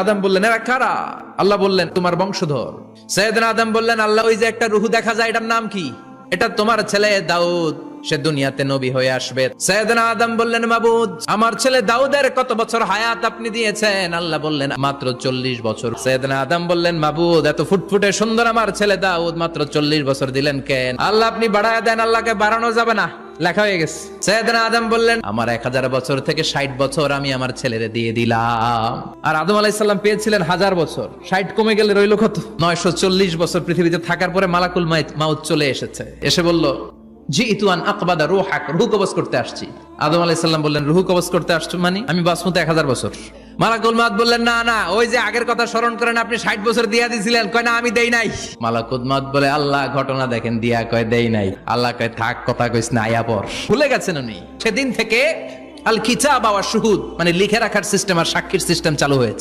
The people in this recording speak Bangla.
আদম বললেন, এরা কারা? আল্লাহ বললেন, তোমার বংশধর। আদম বললেন, আল্লাহ, ওই যে একটা রুহু দেখা যায়, এটার নাম কি? এটা তোমার ছেলে দাউদ। সে দুনিয়াতে নবী হয়ে আসবে। সৈয়দনা আদম বললেন, মাবুদ, আমার ছেলে দাউদের কত বছর হায়াত আপনি দিয়েছেন? আল্লাহ বললেন, মাত্র চল্লিশ বছর। সৈয়দনা আদম বললেন, মাবুদ, এত ফুটফুটে সুন্দর আমার ছেলে দাউদ, মাত্র চল্লিশ বছর দিলেন কেন? আল্লাহ, আপনি বাড়ায় দেন, আল্লাহকে বাড়ানো যাবে না। লেখা হয়ে গেছে। সৈয়দনা আদম বললেন, আমার এক হাজার বছর থেকে ষাট বছর আমি আমার ছেলেরে দিয়ে দিলাম। আর আদম আলাইসাল্লাম পেয়েছিলেন হাজার বছর। ষাট কমে গেলে রইল কত? নয়শো চল্লিশ বছর পৃথিবীতে থাকার পরে মালাকুল মাউত চলে এসেছে। এসে বলল, জি ইতুয়ান আকবাদা রুহ হাক কবজ করতে আসছি। আদম আলাইসাল্লাম বললেন, রুহু কবজ করতে আসছো মানে? আমি বাসমত এক হাজার বছর। মালাকুল মাত বললেন, না না, ওই যে আগের কথা স্মরণ করেন আপনি, ষাট বছর দিয়া দিছিলেন। কয়, না, আমি দেই নাই। মালাকুল মাত বলে, আল্লাহ ঘটনা দেখেন, দিয়া কয়, দেই নাই। আল্লাহ কয়, থাক, কথা কইস না, আয়া পর। ভুলে গেছেন উনি। সেদিন থেকে আল কিতাব বাবা শুহুদ মানে লিখে রাখার সিস্টেম আর সাক্ষীর সিস্টেম চালু হয়েছে।